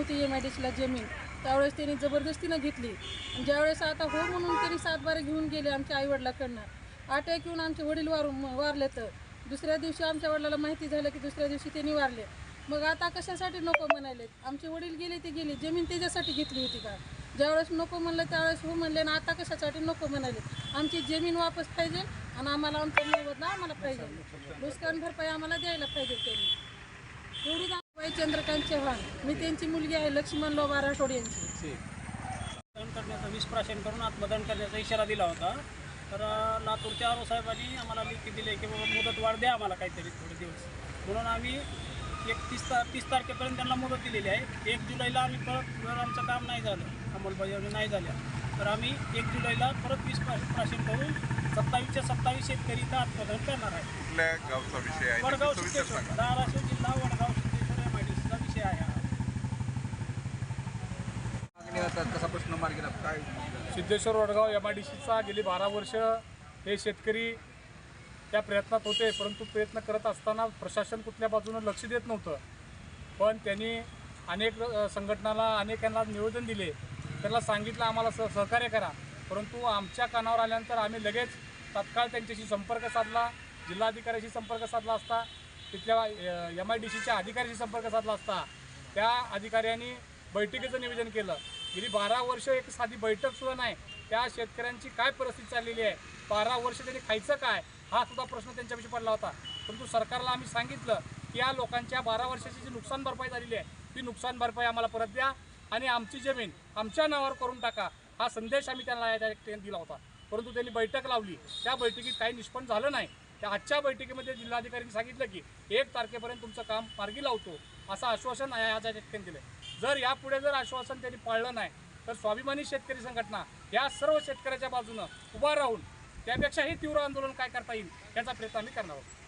नव्हती M I D सीला जमीन त्यावेळेस त्यांनी जबरदस्तीनं घेतली. आणि ज्यावेळेस आता हो म्हणून त्यांनी सातबारे घेऊन गेले आमच्या आईवडिलाकडनं. अटॅक येऊन आमचे वडील वारून वारले तर दुसऱ्या दिवशी आमच्या वडिलाला माहिती झालं की दुसऱ्या दिवशी त्यांनी वारले. मग आता कशासाठी नको म्हणाले आमचे वडील गेले ते गेले. जमीन त्याच्यासाठी घेतली होती का? ज्यावेळेस नको म्हणलं त्यावेळेस हो म्हणले आणि आता कशासाठी नको म्हणाले आमची जमीन वापस पाहिजे आणि आम्हाला आमचा मोबदला आम्हाला पाहिजे. नुकसान भरपाई आम्हाला द्यायला पाहिजे त्यांनी. एवढीच चंद्रकांत चव्हाण. मी त्यांची मुलगी आहे लक्ष्मण लोबा राठोड यांची. मतदान करण्याचा वीस प्राशन करून आत्मदान करण्याचा इशारा दिला होता. तर लातूरच्या आरो साहेबांनी आम्हाला लिखी दिली की बाबा मुदत वाढ द्या आम्हाला काहीतरी थोडे दिवस. म्हणून आम्ही एकतीस ता तीस तारखेपर्यंत त्यांना मुदत दिलेली आहे. एक जुलैला आम्ही परत जर आमचं काम नाही झालं अंमलबजावणी नाही झाल्या. तर आम्ही एक जुलैला परत वीस प्रा प्राशन करून सत्तावीसच्या सत्तावीस शेतकरी इथं आत्मदान करणार आहे. कुठल्या गावचा विषय आहे? वडगाव धाराशिव जिल्हा Wadgaon Siddheshwar M I D सीचा विषय आहे हा मागणी कसा प्रश्न मार्गी लागतो काय Siddheshwar Wadgaon M I D सीचा गेली बारा वर्ष हे शेतकरी त्या प्रयत्नात होते परंतु प्रयत्न करत असताना प्रशासन कुठल्या बाजूनं लक्ष देत नव्हतं. पण त्यांनी अनेक संघटनाला अनेकांना निवेदन दिले. त्यांना सांगितलं आम्हाला सह सहकार्य करा. परंतु आमच्या कानावर आल्यानंतर आम्ही लगेच तात्काळ त्यांच्याशी संपर्क साधला जिल्हाधिकाऱ्याशी संपर्क साधला असता तिथल्या एम आय डी सीच्या अधिकाऱ्याशी संपर्क साधला असता. त्या अधिकाऱ्यांनी बैठकीचं निवेदन केलं. गेली बारा वर्ष एक साधी बैठक सुद्धा नाही. त्या शेतकऱ्यांची काय परिस्थिती चाललेली आहे? बारा वर्ष त्यांनी खायचं काय? हा सुद्धा प्रश्न त्यांच्याविषयी पडला होता. परंतु सरकारला आम्ही सांगितलं की या लोकांच्या बारा वर्षाची जी नुकसान भरपाई झालेली आहे ती नुकसान भरपाई आम्हाला परत द्या आणि आमची जमीन आमच्या नावावर करून टाका. हा संदेश आम्ही त्यांना या दिला होता. परंतु त्यांनी बैठक लावली. त्या बैठकीत काही निष्पन्न झालं नाही. त्या आजच्या बैठकीमध्ये जिल्हाधिकाऱ्यांनी सांगितलं की एक तारखेपर्यंत तुमचं काम मार्गी लावतो असं आश्वासन या आजच्या ठिकाणी दिलं जर यापुढे जर आश्वासन त्यांनी पाळलं नाही तर स्वाभिमानी शेतकरी संघटना या सर्व शेतकऱ्याच्या बाजूनं उभा राहून त्यापेक्षाही तीव्र आंदोलन काय करता येईल याचा प्रयत्न आम्ही करणार आहोत.